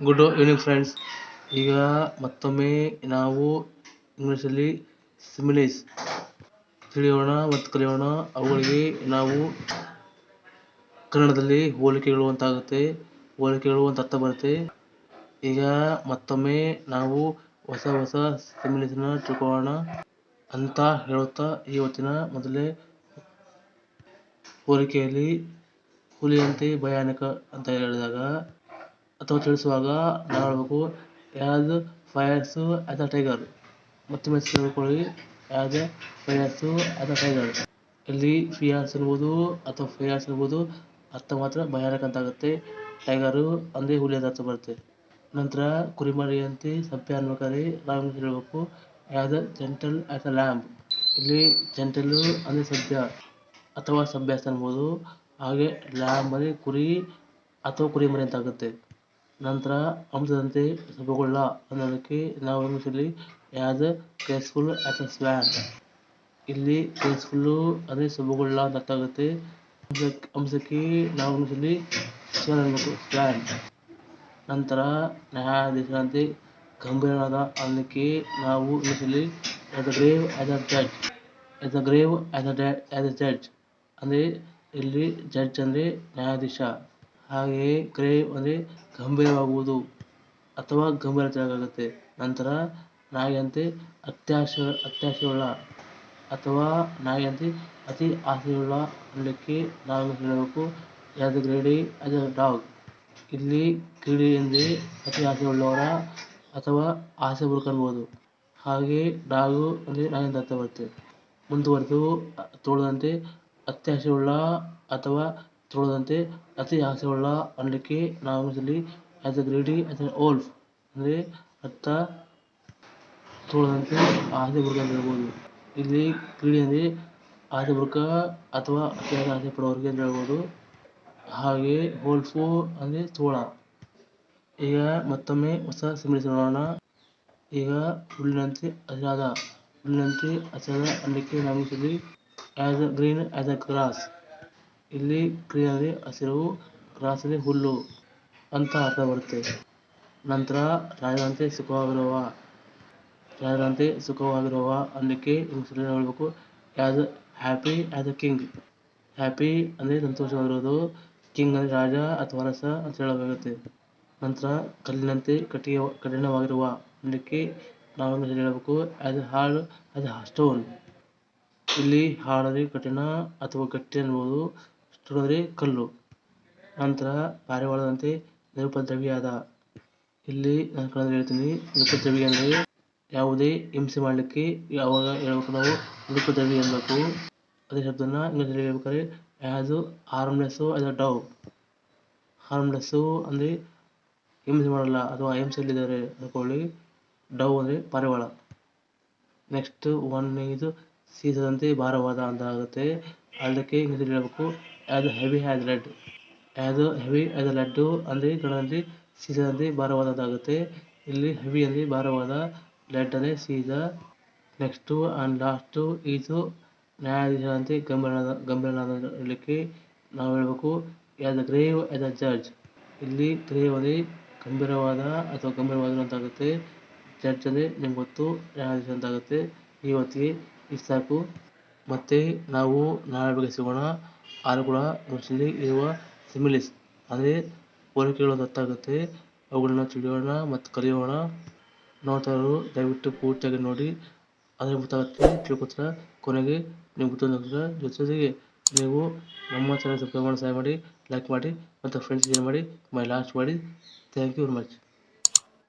Good evening friends ಈಗ ಮತ್ತೊಮ್ಮೆ ನಾವು ಇಂಗ್ಲೀಷಲ್ಲಿ ಸಿಮಿಲೀಸ್ ತಿಳಿಯೋಣ ಮತ್ತು ಕಲಿಯೋಣ. ಅವುಗಳಿಗೆ ನಾವು ಕನ್ನಡದಲ್ಲಿ ಹೋಲಿಕೆಗಳು ಅಂತ ಆಗುತ್ತೆ ಹೋಲಿಕೆಗಳು ಅಂತ ಅರ್ಥ ಬರುತ್ತೆ. ಈಗ ಮತ್ತೊಮ್ಮೆ ನಾವು ಹೊಸ ಹೊಸ ಸಿಮಿಲೀಸ್ನ ತಿಳ್ಕೊಳ್ಳೋಣ ಅಂತ ಹೇಳುತ್ತಾ ಇವತ್ತಿನ ಮೊದಲೇ ಹೋಲಿಕೆಯಲ್ಲಿ ಹುಲಿಯಂತೆ ಭಯಾನಕ ಅಂತ ಹೇಳಿದಾಗ ಅಥವಾ ತಿಳಿಸುವಾಗ ನಾವು ಹೇಳಬೇಕು ಯಾವುದು ಫೈರ್ಸು ಆ್ಯಸ್ ಅ ಟೈಗರ್? ಮತ್ತೊಮ್ಮೆ ತಿಳ್ಕೊಳ್ಳಿ ಎ ಫೈರ್ಸು ಅ ಟೈಗರ್? ಇಲ್ಲಿ ಫಿಯಾನ್ಸ್ ಇರ್ಬೋದು ಅಥವಾ ಫಿಯಾನ್ಸ್ ಇರ್ಬೋದು ಅರ್ಥ ಮಾತ್ರ ಭಯಾನಕ ಅಂತ ಆಗುತ್ತೆ ಟೈಗರು ಅಂದರೆ ಹುಲಿ ಅಂತ ಅರ್ಥ ಬರುತ್ತೆ. ನಂತರ ಕುರಿಮರಿ ಅಂತ ಸಭ್ಯ ಅನ್ಬೇಕಾದ್ರೆ ನಾವು ಹೇಳಬೇಕು. A gentle as a lamb. ಇಲ್ಲಿ ಜೆಂಟಲು ಅಂದರೆ ಸಭ್ಯ ಅಥವಾ ಸಭ್ಯ ಅನ್ಬೋದು ಹಾಗೆ ಲ್ಯಾಂಬ್ ಅಂದರೆ ಕುರಿ ಅಥವಾ ಕುರಿಮರಿ ಅಂತ ಆಗುತ್ತೆ ನಂತರ ಅಂಶದಂತೆ ಸುಬಗುಳ್ಳ ಅನ್ನೋದಕ್ಕೆ ನಾವು ಇಲ್ಲಿ as graceful as a swan ಇಲ್ಲಿ ಕೇಸ್ಫುಲ್ಲು ಅಂದರೆ ಸಭೆಗೊಳ್ಳ ಅಂತ ಅರ್ಥ ಆಗುತ್ತೆ. ಅಂಶಕ್ಕೆ ನಾವು ಇಲ್ಲಿ ಸ್ವ್ಯಾನ್ ನಂತರ ನ್ಯಾಯಾಧೀಶರಂತೆ ಗಂಭೀರನಾದ ಅನ್ನಕ್ಕೆ ನಾವು ಇಲ್ಲಿ as a grave as a judge as a grave as a a judge ಅಂದರೆ ಇಲ್ಲಿ ಜಡ್ಜ್ ಅಂದರೆ ನ್ಯಾಯಾಧೀಶ. ಹಾಗೆಯೇ ಗ್ರೇವ್ ಅಂದರೆ ಗಂಭೀರವಾಗುವುದು ಅಥವಾ ಗಂಭೀರತೆಯಾಗುತ್ತೆ ನಂತರ ನಾಯಿಯಂತೆ ಅತ್ಯಾಶ, ಅತ್ಯಾಶೆಯುಳ್ಳ ಅಥವಾ ನಾಯಿಯಂತೆ ಅತಿ ಆಸೆಯುಳ್ಳ ಅನ್ನಲಿಕ್ಕೆ ನಾವು ಹೇಳಬೇಕು. ಯಾವುದು ಗ್ರೇಡಿ ಆ್ಯಸ್ ಡಾಗ್. ಇಲ್ಲಿ ಕ್ರೀಡೆ ಎಂದರೆ ಅತಿ ಆಸೆಯುಳ್ಳವರ ಅಥವಾ ಆಸೆ ಬುರುಕ ಅನ್ಬೋದು. ಹಾಗೆ ಡಾಗು ಅಂದರೆ ನಾಯಿಯಿಂದ ಅರ್ಥ ಬರುತ್ತೆ. ಮುಂದುವರೆದು ತೋಳದಂತೆ ಅತ್ಯಾಶೆಯುಳ್ಳ ಅಥವಾ ತೋಳದಂತೆ ಅತಿ ಆಸೆಯುಳ್ಳ ಅನ್ನಲಿಕ್ಕೆ ನಾವು ಇಂಗ್ಲೀಷಲ್ಲಿ as a greedy as a wolf ಅಂದರೆ ಅತ್ತ ತೋಳದಂತೆ ಆಸೆ ಬುರುಕ ಅಂತ ಹೇಳ್ಬೋದು. ಇಲ್ಲಿ ಕ್ರೀಡೆ ಅಂದರೆ ಆಸೆ ಬುರುಕ ಅಥವಾ ಅತಿಯಾದ ಆಸೆ ಪಡೋರಿಗೆ ಅಂತ ಹೇಳ್ಬೋದು. ಹಾಗೆ ಹೋಲ್ಫು ಅಂದರೆ ತೋಳ. ಈಗ ಮತ್ತೊಮ್ಮೆ ಹೊಸ ಸಿಂಬಳಿಸಿ ನೋಡೋಣ. ಈಗ ಹುಲ್ಲಿನಂತೆ ಹಸಿರಾದ ಹುಲ್ಲಿನಂತೆ ಹಸಿರಾದ ಅನ್ನಕ್ಕೆ ನಾವು as a green as a grass ಇಲ್ಲಿ ಗ್ರೀನ್ ಅಂದರೆ ಹಸಿರು ಗ್ರಾಸ್ ಅಂದರೆ ಹುಲ್ಲು ಅಂತ ಅರ್ಥ ಬರುತ್ತೆ. ನಂತರ ರಾಜರಂತೆ ಸುಖವಾಗಿರುವ ರಾಜರಂತೆ ಸುಖವಾಗಿರುವ ಅನ್ನಕ್ಕೆ ಇಂಗ್ಲೀಷಲ್ಲಿ ಹೇಳಬೇಕು. As happy as a king happy ಅಂದರೆ ಸಂತೋಷವಾಗಿರೋದು. ಕಿಂಗ್ ಅಂದರೆ ರಾಜ ಅಥವಾ ಅರಸ ಅಂತ ಹೇಳಬೇಕಾಗುತ್ತೆ. ನಂತರ ಕಲ್ಲಿನಂತೆ ಕಠಿಣ ಕಠಿಣವಾಗಿರುವ ಅನ್ನಕ್ಕೆ ನಾವು ಹೇಳಬೇಕು. As a hard as a stone ಇಲ್ಲಿ ಹಾರ್ಡ್ ಅಂದರೆ ಕಠಿಣ ಅಥವಾ ಗಟ್ಟಿ ಅನ್ಬೋದು ಸ್ಟೋನ್ ಕಲ್ಲು. ನಂತರ ಪಾರಿವಾಳದಂತೆ ನಿರುಪದ್ರವಿಯಾದ. ಇಲ್ಲಿ ನಾನು ಹೇಳ್ತೀನಿ, ನಿರುಪದ್ರವಿ ಅಂದರೆ ಯಾವುದೇ ಹಿಂಸೆ ಮಾಡಲಿಕ್ಕೆ ಯಾವಾಗ ಹೇಳ್ಬೇಕು ನಾವು ನಿರುಪದ್ರವಿ ಅನ್ಬೇಕು ಅದೇ ಶಬ್ದನ ಇಂಗ್ಲೀಷಲ್ಲಿ ಹೇಳ್ಬೇಕಾದ್ರೆ ಆ್ಯಸ್ ಹಾರ್ಮ್ಲೆಸ್ಸು ಆ್ಯಸ್ ಅ ಡವ್. ಹಾರ್ಮ್ಲೆಸ್ಸು ಅಂದರೆ ಹಿಂಸೆ ಮಾಡಲ್ಲ, ಅಥವಾ ಹಿಂಸೆಯಲ್ಲಿದ್ದಾರೆ ಅಂದ್ಕೊಳ್ಳಿ. ಡವ್ ಅಂದರೆ ಪಾರಿವಾಳ. ನೆಕ್ಸ್ಟ್ ಒನ್ ಇದು ಸೀಸದಂತೆ ಭಾರವಾದ ಅಂತ ಆಗುತ್ತೆ. ಅದಕ್ಕೆ ಇಂಗ್ಲೀಷಲ್ಲಿ ಹೇಳಬೇಕು as heavy as lead as heavy as lead ಅಂದರೆ ಗಣದಲ್ಲಿ ಸೀಸದಲ್ಲಿ ಭಾರವಾದದ್ದಾಗುತ್ತೆ. ಇಲ್ಲಿ ಹೆವಿ ಅಲ್ಲಿ ಭಾರವಾದ ಲೆಡ್ ಅಂದರೆ ಸೀಸ ನೆಕ್ಸ್ಟು ಆ್ಯಂಡ್ ಲಾಸ್ಟು ಇದು ನ್ಯಾಯಾಧೀಶರಂತೆ ಗಂಭೀರನಾದ ಗಂಭೀರನಾದ ಹೇಳಲಿಕ್ಕೆ ನಾವು ಹೇಳಬೇಕು as a grave as a judge ಇಲ್ಲಿ ಗ್ರೇವ್ ಅಲ್ಲಿ ಗಂಭೀರವಾದ ಅಥವಾ ಗಂಭೀರವಾದ ಅಂತ ಆಗುತ್ತೆ ಜಡ್ಜ್ ಅಂದರೆ ನಿಮ್ಗೆ ಗೊತ್ತು ನ್ಯಾಯಾಧೀಶ ಅಂತ ಆಗುತ್ತೆ ಇವತ್ತಿಗೆ ಇಷ್ಟು ಸಾಕು ಮತ್ತು ನಾವು ನಾಳೆ ಬಗ್ಗೆ ಸಿಗೋಣ. ಆರು ಕೂಡ ಇರುವ ಸಿಮಿಲಿಸ್. ಅಂದರೆ ಹೋಲಿಕೆಗಳು ಗೊತ್ತಾಗುತ್ತೆ ಅವುಗಳನ್ನ ತಿಳಿಯೋಣ ಮತ್ತು ಕಲಿಯೋಣ. ನೋಡ್ತಾರೋ, ದಯವಿಟ್ಟು ಪೂರ್ತಿಯಾಗಿ ನೋಡಿ. ಅದ್ರ ಗೊತ್ತಾಗುತ್ತೆ ತಿಳ್ಕೊತೀರ ಕೊನೆಗೆ ನಿಮ್ಗೆ ಗೊತ್ತಾಗುತ್ತೆ ಜೊತೆಗೆ ನೀವು ನಮ್ಮ ಚಾನಲ್ ಸಬ್ಸ್ಕ್ರೈಬ್ ಮಾಡಿ ಸಹಾಯ ಮಾಡಿ ಲೈಕ್ ಮಾಡಿ ಮತ್ತು ಫ್ರೆಂಡ್ಸ್ ಶೇರ್ ಮಾಡಿ ಮೈ ಲಾಸ್ಟ್ ಮಾಡಿ ಥ್ಯಾಂಕ್ ಯು ವೆರಿ ಮಚ್